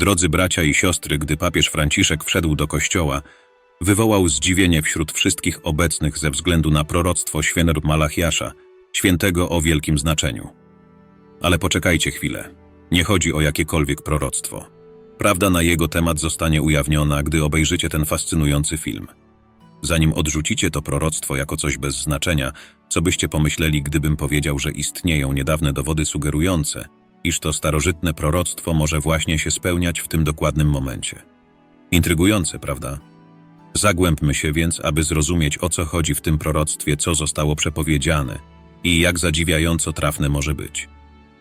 Drodzy bracia i siostry, gdy papież Franciszek wszedł do kościoła, wywołał zdziwienie wśród wszystkich obecnych ze względu na proroctwo świętego Malachiasza, świętego o wielkim znaczeniu. Ale poczekajcie chwilę. Nie chodzi o jakiekolwiek proroctwo. Prawda na jego temat zostanie ujawniona, gdy obejrzycie ten fascynujący film. Zanim odrzucicie to proroctwo jako coś bez znaczenia, co byście pomyśleli, gdybym powiedział, że istnieją niedawne dowody sugerujące, iż to starożytne proroctwo może właśnie się spełniać w tym dokładnym momencie. Intrygujące, prawda? Zagłębmy się więc, aby zrozumieć, o co chodzi w tym proroctwie, co zostało przepowiedziane i jak zadziwiająco trafne może być.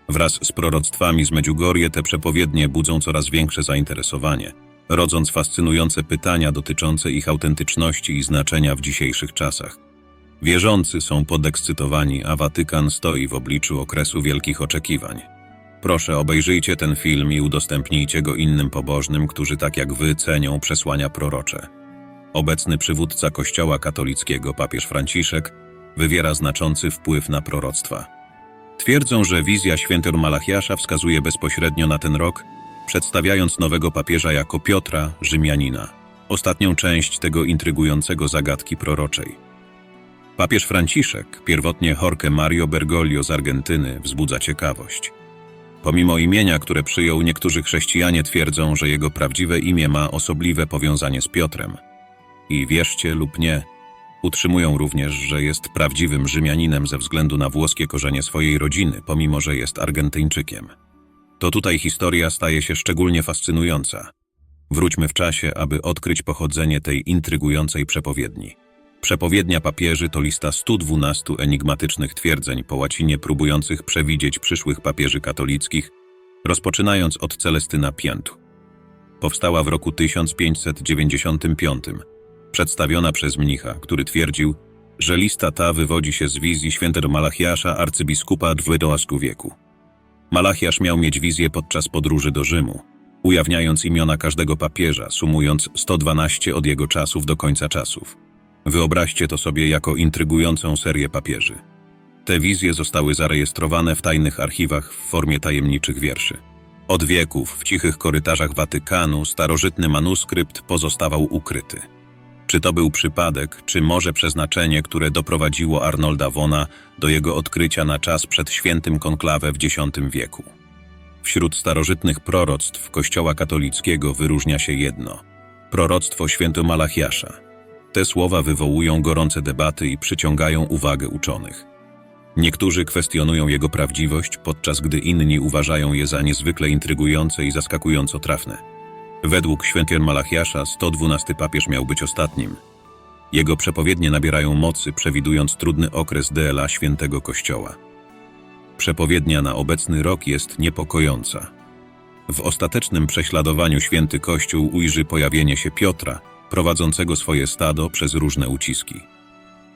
Wraz z proroctwami z Medjugorje te przepowiednie budzą coraz większe zainteresowanie, rodząc fascynujące pytania dotyczące ich autentyczności i znaczenia w dzisiejszych czasach. Wierzący są podekscytowani, a Watykan stoi w obliczu okresu wielkich oczekiwań. Proszę, obejrzyjcie ten film i udostępnijcie go innym pobożnym, którzy tak jak wy cenią przesłania prorocze. Obecny przywódca Kościoła katolickiego, papież Franciszek, wywiera znaczący wpływ na proroctwa. Twierdzą, że wizja świętego Malachiasza wskazuje bezpośrednio na ten rok, przedstawiając nowego papieża jako Piotra, Rzymianina, ostatnią część tego intrygującego zagadki proroczej. Papież Franciszek, pierwotnie Jorge Mario Bergoglio z Argentyny, wzbudza ciekawość. Pomimo imienia, które przyjął, niektórzy chrześcijanie twierdzą, że jego prawdziwe imię ma osobliwe powiązanie z Piotrem. I wierzcie lub nie, utrzymują również, że jest prawdziwym Rzymianinem ze względu na włoskie korzenie swojej rodziny, pomimo że jest Argentyńczykiem. To tutaj historia staje się szczególnie fascynująca. Wróćmy w czasie, aby odkryć pochodzenie tej intrygującej przepowiedni. Przepowiednia papieży to lista 112 enigmatycznych twierdzeń po łacinie próbujących przewidzieć przyszłych papieży katolickich, rozpoczynając od Celestyna Piętu. Powstała w roku 1595, przedstawiona przez mnicha, który twierdził, że lista ta wywodzi się z wizji świętego Malachiasza, arcybiskupa XX wieku. Malachiasz miał mieć wizję podczas podróży do Rzymu, ujawniając imiona każdego papieża, sumując 112 od jego czasów do końca czasów. Wyobraźcie to sobie jako intrygującą serię papieży. Te wizje zostały zarejestrowane w tajnych archiwach w formie tajemniczych wierszy. Od wieków w cichych korytarzach Watykanu starożytny manuskrypt pozostawał ukryty. Czy to był przypadek, czy może przeznaczenie, które doprowadziło Arnolda Wona do jego odkrycia na czas przed świętym konklawę w X wieku? Wśród starożytnych proroctw Kościoła katolickiego wyróżnia się jedno – proroctwo święto Malachiasza. Te słowa wywołują gorące debaty i przyciągają uwagę uczonych. Niektórzy kwestionują jego prawdziwość, podczas gdy inni uważają je za niezwykle intrygujące i zaskakująco trafne. Według świętego Malachiasza 112 papież miał być ostatnim. Jego przepowiednie nabierają mocy, przewidując trudny okres DLA świętego Kościoła. Przepowiednia na obecny rok jest niepokojąca. W ostatecznym prześladowaniu święty Kościół ujrzy pojawienie się Piotra, prowadzącego swoje stado przez różne uciski.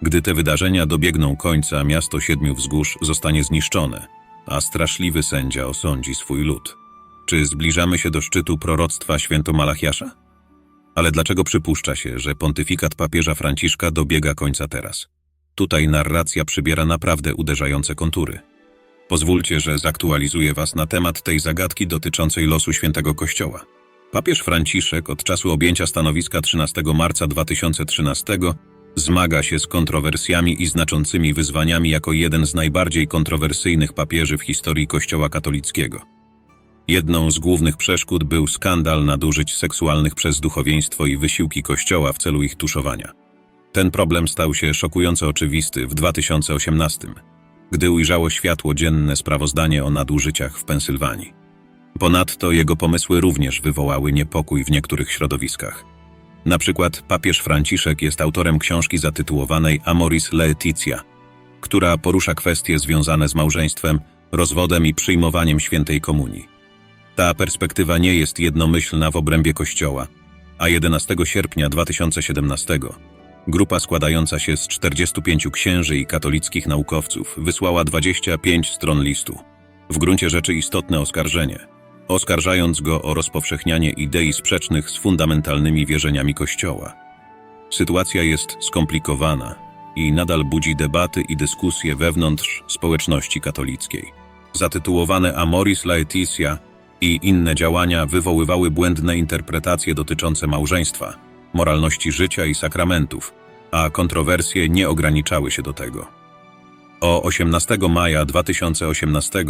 Gdy te wydarzenia dobiegną końca, miasto Siedmiu Wzgórz zostanie zniszczone, a straszliwy sędzia osądzi swój lud. Czy zbliżamy się do szczytu proroctwa święto Malachiasza? Ale dlaczego przypuszcza się, że pontyfikat papieża Franciszka dobiega końca teraz? Tutaj narracja przybiera naprawdę uderzające kontury. Pozwólcie, że zaktualizuję Was na temat tej zagadki dotyczącej losu świętego Kościoła. Papież Franciszek od czasu objęcia stanowiska 13 marca 2013 zmaga się z kontrowersjami i znaczącymi wyzwaniami jako jeden z najbardziej kontrowersyjnych papieży w historii Kościoła katolickiego. Jedną z głównych przeszkód był skandal nadużyć seksualnych przez duchowieństwo i wysiłki Kościoła w celu ich tuszowania. Ten problem stał się szokująco oczywisty w 2018, gdy ujrzało światło dzienne sprawozdanie o nadużyciach w Pensylwanii. Ponadto jego pomysły również wywołały niepokój w niektórych środowiskach. Na przykład papież Franciszek jest autorem książki zatytułowanej Amoris Laetitia, która porusza kwestie związane z małżeństwem, rozwodem i przyjmowaniem świętej komunii. Ta perspektywa nie jest jednomyślna w obrębie Kościoła, a 11 sierpnia 2017 grupa składająca się z 45 księży i katolickich naukowców wysłała 25 stron listu. W gruncie rzeczy istotne oskarżenie, oskarżając go o rozpowszechnianie idei sprzecznych z fundamentalnymi wierzeniami Kościoła. Sytuacja jest skomplikowana i nadal budzi debaty i dyskusje wewnątrz społeczności katolickiej. Zatytułowane Amoris Laetitia i inne działania wywoływały błędne interpretacje dotyczące małżeństwa, moralności życia i sakramentów, a kontrowersje nie ograniczały się do tego. O 18 maja 2018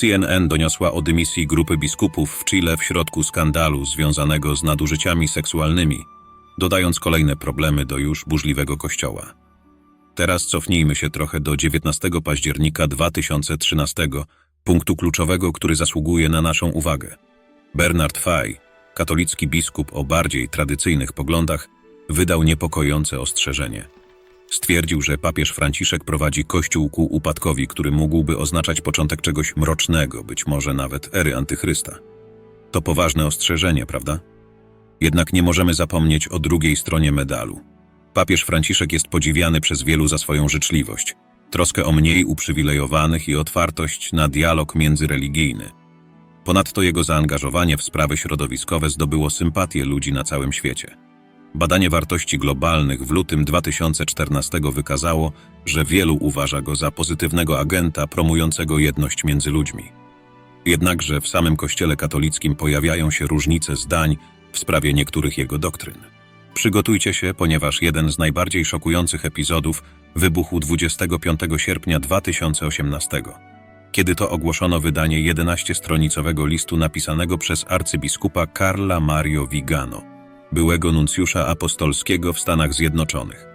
CNN doniosła o dymisji grupy biskupów w Chile w środku skandalu związanego z nadużyciami seksualnymi, dodając kolejne problemy do już burzliwego kościoła. Teraz cofnijmy się trochę do 19 października 2013, punktu kluczowego, który zasługuje na naszą uwagę. Bernard Fay, katolicki biskup o bardziej tradycyjnych poglądach, wydał niepokojące ostrzeżenie. Stwierdził, że papież Franciszek prowadzi Kościół ku upadkowi, który mógłby oznaczać początek czegoś mrocznego, być może nawet ery antychrysta. To poważne ostrzeżenie, prawda? Jednak nie możemy zapomnieć o drugiej stronie medalu. Papież Franciszek jest podziwiany przez wielu za swoją życzliwość, troskę o mniej uprzywilejowanych i otwartość na dialog międzyreligijny. Ponadto jego zaangażowanie w sprawy środowiskowe zdobyło sympatię ludzi na całym świecie. Badanie wartości globalnych w lutym 2014 wykazało, że wielu uważa go za pozytywnego agenta promującego jedność między ludźmi. Jednakże w samym Kościele katolickim pojawiają się różnice zdań w sprawie niektórych jego doktryn. Przygotujcie się, ponieważ jeden z najbardziej szokujących epizodów wybuchł 25 sierpnia 2018, kiedy to ogłoszono wydanie 11-stronicowego listu napisanego przez arcybiskupa Carla Mario Vigano, byłego nuncjusza apostolskiego w Stanach Zjednoczonych.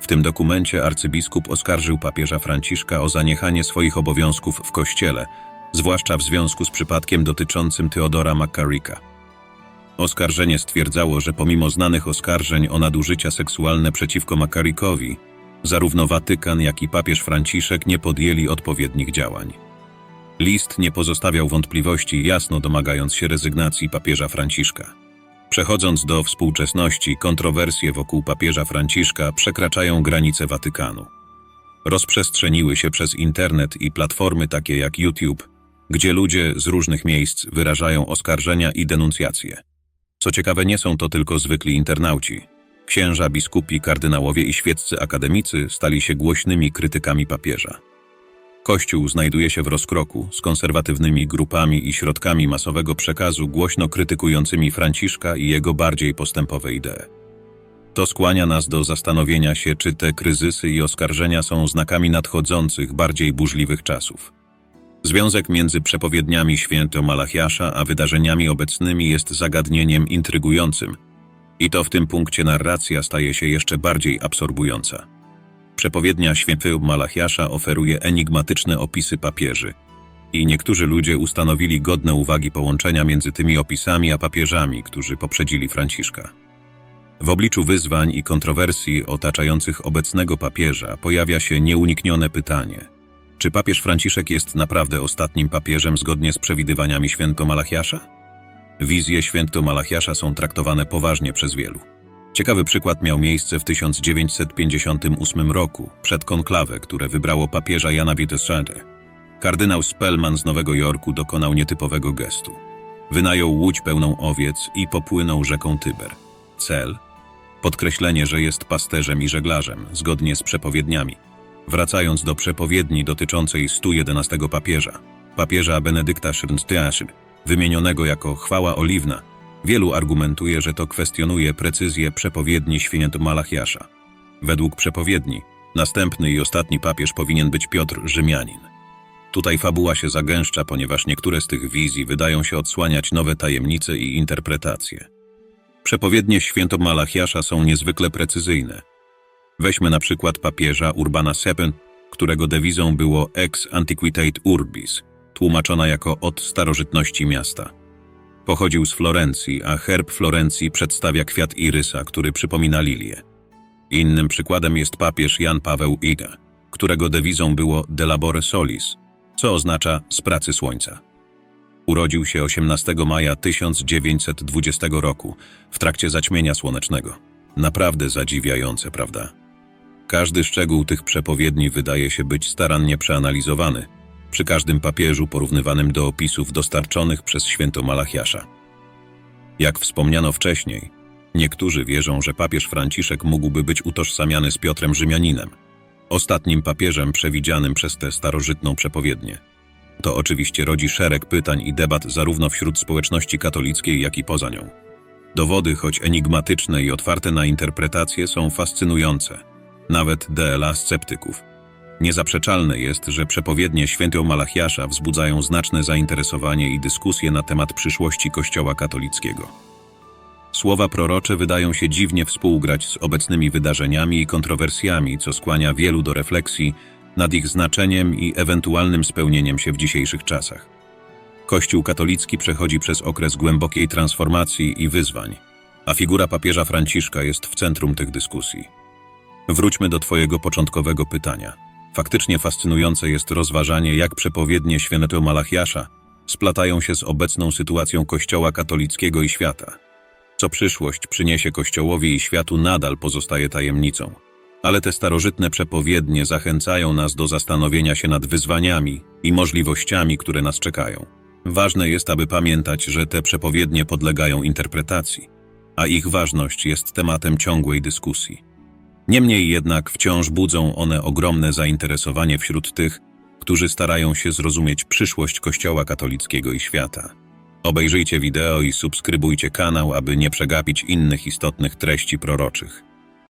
W tym dokumencie arcybiskup oskarżył papieża Franciszka o zaniechanie swoich obowiązków w kościele, zwłaszcza w związku z przypadkiem dotyczącym Teodora McCarricka. Oskarżenie stwierdzało, że pomimo znanych oskarżeń o nadużycia seksualne przeciwko Makarikowi, zarówno Watykan, jak i papież Franciszek nie podjęli odpowiednich działań. List nie pozostawiał wątpliwości, jasno domagając się rezygnacji papieża Franciszka. Przechodząc do współczesności, kontrowersje wokół papieża Franciszka przekraczają granice Watykanu. Rozprzestrzeniły się przez internet i platformy takie jak YouTube, gdzie ludzie z różnych miejsc wyrażają oskarżenia i denuncjacje. Co ciekawe, nie są to tylko zwykli internauci. Księża, biskupi, kardynałowie i świeccy akademicy stali się głośnymi krytykami papieża. Kościół znajduje się w rozkroku z konserwatywnymi grupami i środkami masowego przekazu głośno krytykującymi Franciszka i jego bardziej postępowe idee. To skłania nas do zastanowienia się, czy te kryzysy i oskarżenia są znakami nadchodzących, bardziej burzliwych czasów. Związek między przepowiedniami święto Malachiasza a wydarzeniami obecnymi jest zagadnieniem intrygującym i to w tym punkcie narracja staje się jeszcze bardziej absorbująca. Przepowiednia świętego Malachiasza oferuje enigmatyczne opisy papieży i niektórzy ludzie ustanowili godne uwagi połączenia między tymi opisami a papieżami, którzy poprzedzili Franciszka. W obliczu wyzwań i kontrowersji otaczających obecnego papieża pojawia się nieuniknione pytanie – czy papież Franciszek jest naprawdę ostatnim papieżem zgodnie z przewidywaniami święto Malachiasza? Wizje święto Malachiasza są traktowane poważnie przez wielu. Ciekawy przykład miał miejsce w 1958 roku, przed konklawę, które wybrało papieża Jana Wietesade. Kardynał Spellman z Nowego Jorku dokonał nietypowego gestu. Wynajął łódź pełną owiec i popłynął rzeką Tyber. Cel? Podkreślenie, że jest pasterzem i żeglarzem, zgodnie z przepowiedniami. Wracając do przepowiedni dotyczącej 111 papieża, papieża Benedykta XVI, wymienionego jako chwała oliwna, wielu argumentuje, że to kwestionuje precyzję przepowiedni świętego Malachiasza. Według przepowiedni, następny i ostatni papież powinien być Piotr Rzymianin. Tutaj fabuła się zagęszcza, ponieważ niektóre z tych wizji wydają się odsłaniać nowe tajemnice i interpretacje. Przepowiednie święto Malachiasza są niezwykle precyzyjne – Weźmy na przykład papieża Urbana VII, którego dewizą było ex antiquitate urbis, tłumaczona jako od starożytności miasta. Pochodził z Florencji, a herb Florencji przedstawia kwiat irysa, który przypomina lilię. Innym przykładem jest papież Jan Paweł II, którego dewizą było de labore solis, co oznacza z pracy słońca. Urodził się 18 maja 1920 roku w trakcie zaćmienia słonecznego. Naprawdę zadziwiające, prawda? Każdy szczegół tych przepowiedni wydaje się być starannie przeanalizowany, przy każdym papieżu porównywanym do opisów dostarczonych przez święto Malachiasza. Jak wspomniano wcześniej, niektórzy wierzą, że papież Franciszek mógłby być utożsamiany z Piotrem Rzymianinem, ostatnim papieżem przewidzianym przez tę starożytną przepowiednię. To oczywiście rodzi szereg pytań i debat zarówno wśród społeczności katolickiej, jak i poza nią. Dowody, choć enigmatyczne i otwarte na interpretacje, są fascynujące, nawet dla sceptyków. Niezaprzeczalne jest, że przepowiednie świętego Malachiasza wzbudzają znaczne zainteresowanie i dyskusje na temat przyszłości Kościoła katolickiego. Słowa prorocze wydają się dziwnie współgrać z obecnymi wydarzeniami i kontrowersjami, co skłania wielu do refleksji nad ich znaczeniem i ewentualnym spełnieniem się w dzisiejszych czasach. Kościół katolicki przechodzi przez okres głębokiej transformacji i wyzwań, a figura papieża Franciszka jest w centrum tych dyskusji. Wróćmy do Twojego początkowego pytania. Faktycznie fascynujące jest rozważanie, jak przepowiednie świętego Malachiasza splatają się z obecną sytuacją Kościoła katolickiego i świata. Co przyszłość przyniesie Kościołowi i światu nadal pozostaje tajemnicą. Ale te starożytne przepowiednie zachęcają nas do zastanowienia się nad wyzwaniami i możliwościami, które nas czekają. Ważne jest, aby pamiętać, że te przepowiednie podlegają interpretacji, a ich ważność jest tematem ciągłej dyskusji. Niemniej jednak wciąż budzą one ogromne zainteresowanie wśród tych, którzy starają się zrozumieć przyszłość Kościoła katolickiego i świata. Obejrzyjcie wideo i subskrybujcie kanał, aby nie przegapić innych istotnych treści proroczych.